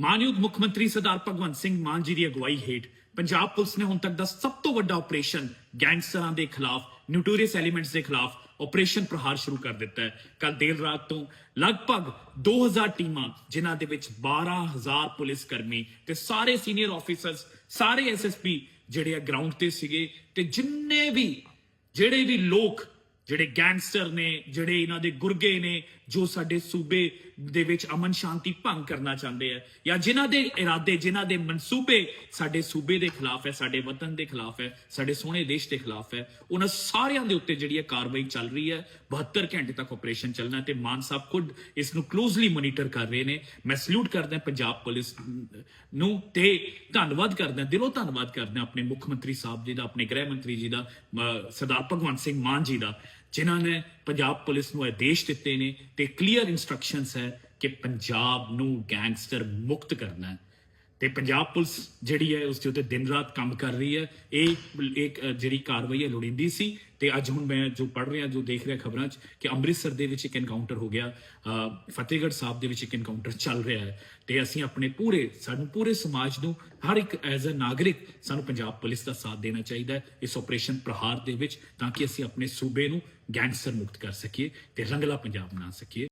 ਮਾਨਯੋਗ ਮੁੱਖ ਮੰਤਰੀ ਸਰਦਾਰ ਭਗਵੰਤ ਸਿੰਘ ਮਾਨ ਜੀ ਦੀ ਅਗਵਾਈ ਹੇਠ ਪੰਜਾਬ ਪੁਲਿਸ ਨੇ ਹੁਣ ਤੱਕ ਦਾ ਸਭ ਤੋਂ ਵੱਡਾ ਆਪਰੇਸ਼ਨ ਗੈਂਗਸਟਰਾਂ ਦੇ ਖਿਲਾਫ ਨਿਊਟੋਰੀਅਸ ਐਲੀਮੈਂਟਸ ਦੇ ਖਿਲਾਫ ਆਪਰੇਸ਼ਨ ਪ੍ਰਹਾਰ ਸ਼ੁਰੂ ਕਰ ਦਿੱਤਾ ਹੈ। ਕੱਲ ਦੇਰ ਰਾਤ ਤੋਂ ਲਗਭਗ 2000 ਟੀਮਾਂ, ਜਿਨ੍ਹਾਂ ਦੇ ਵਿੱਚ 12000 ਪੁਲਿਸ ਕਰਮੀ ਤੇ ਸਾਰੇ ਸੀਨੀਅਰ ਆਫੀਸਰਸ ਸਾਰੇ ਐਸਐਸਪੀ ਜਿਹੜੇ ਆ ਗਰਾਊਂਡ ਤੇ ਸੀਗੇ ਤੇ ਜਿੰਨੇ ਵੀ, ਜਿਹੜੇ ਵੀ ਲੋਕ, ਜਿਹੜੇ ਗੈਂਗਸਟਰ ਨੇ, ਜਿਹੜੇ ਇਹਨਾਂ ਦੇ ਗੁਰਗੇ ਨੇ ਜੋ ਸਾਡੇ ਸੂਬੇ ਦੇ ਵਿੱਚ ਅਮਨ ਸ਼ਾਂਤੀ ਭੰਗ ਕਰਨਾ ਚਾਹੁੰਦੇ ਆ, ਜਾਂ ਜਿਨ੍ਹਾਂ ਦੇ ਇਰਾਦੇ, ਜਿਨ੍ਹਾਂ ਦੇ ਮਨਸੂਬੇ ਸਾਡੇ ਸੂਬੇ ਦੇ ਖਿਲਾਫ ਹੈ, ਸਾਡੇ ਵਤਨ ਦੇ ਖਿਲਾਫ ਹੈ, ਸਾਡੇ ਸੋਹਣੇ ਦੇਸ਼ ਦੇ ਖਿਲਾਫ ਹੈ, ਉਹਨਾਂ ਸਾਰਿਆਂ ਦੇ ਉੱਤੇ ਜਿਹੜੀ ਇਹ ਕਾਰਵਾਈ ਚੱਲ ਰਹੀ ਹੈ 72 ਘੰਟੇ ਤੱਕ ਆਪਰੇਸ਼ਨ ਚੱਲਣਾ ਤੇ ਮਾਨ ਸਾਹਿਬ ਖੁਦ ਇਸ ਨੂੰ ਕਲੋਜ਼ਲੀ ਮੋਨੀਟਰ ਕਰ ਰਹੇ ਨੇ। ਮੈਂ ਸਲੂਟ ਕਰਦਾ ਪੰਜਾਬ ਪੁਲਿਸ ਨੂੰ ਤੇ ਧੰਨਵਾਦ ਕਰਦਾ, ਦਿਲੋਂ ਧੰਨਵਾਦ ਕਰਦਾ ਆਪਣੇ ਮੁੱਖ ਮੰਤਰੀ ਸਾਹਿਬ ਜੀ ਦਾ, ਆਪਣੇ ਗ੍ਰਹਿ ਮੰਤਰੀ ਜੀ ਦਾ ਸਰਦਾਰ ਭਗਵੰਤ ਸਿੰਘ ਮਾਨ ਜੀ ਦਾ। ਜਿਨ੍ਹਾਂ ਨੇ ਪੰਜਾਬ ਪੁਲਿਸ ਨੂੰ ਆਦੇਸ਼ ਦਿੱਤੇ ਨੇ ਤੇ ਕਲੀਅਰ ਇਨਸਟਰਕਸ਼ਨਸ ਹੈ ਕਿ ਪੰਜਾਬ ਨੂੰ ਗੈਂਗਸਟਰ ਮੁਕਤ ਕਰਨਾ ਹੈ। ਤੇ ਪੰਜਾਬ ਪੁਲਿਸ ਜਿਹੜੀ ਹੈ ਉਸ ਦੇ ਉੱਤੇ ਦਿਨ ਰਾਤ ਕੰਮ ਕਰ ਰਹੀ ਹੈ। ਇਹ ਇੱਕ ਜਿਹੜੀ ਕਾਰਵਾਈ ਹੈ ਲੋੜੀਂਦੀ ਸੀ ਤੇ ਅੱਜ ਹੁਣ ਮੈਂ ਜੋ ਪੜ ਰਿਹਾ, ਜੋ ਦੇਖ ਰਿਹਾ ਖਬਰਾਂ 'ਚ ਕਿ ਅੰਮ੍ਰਿਤਸਰ ਦੇ ਵਿੱਚ ਇੱਕ ਐਨਕਾਊਂਟਰ ਹੋ ਗਿਆ। ਫਤਿਹਗੜ੍ਹ ਸਾਹਿਬ ਦੇ ਵਿੱਚ ਇੱਕ ਐਨਕਾਊਂਟਰ ਚੱਲ ਰਿਹਾ ਹੈ ਤੇ ਅਸੀਂ ਆਪਣੇ ਪੂਰੇ, ਸਾਨੂੰ ਪੂਰੇ ਸਮਾਜ ਨੂੰ ਹਰ ਇੱਕ ਐਜ਼ ਅ ਨਾਗਰਿਕ ਸਾਨੂੰ ਪੰਜਾਬ ਪੁਲਿਸ ਦਾ ਸਾਥ ਦੇਣਾ ਚਾਹੀਦਾ ਹੈ ਇਸ ਆਪਰੇਸ਼ਨ ਪ੍ਰਹਾਰ ਦੇ ਵਿੱਚ ਤਾਂ ਕਿ ਅਸੀਂ ਆਪਣੇ ਸੂਬੇ ਨੂੰ ਗੈਂਗਸਟਰ ਮੁਕਤ ਕਰ ਸਕੀਏ ਤੇ ਰੰਗਲਾ ਪੰਜਾਬ ਬਣਾ ਸਕੀਏ।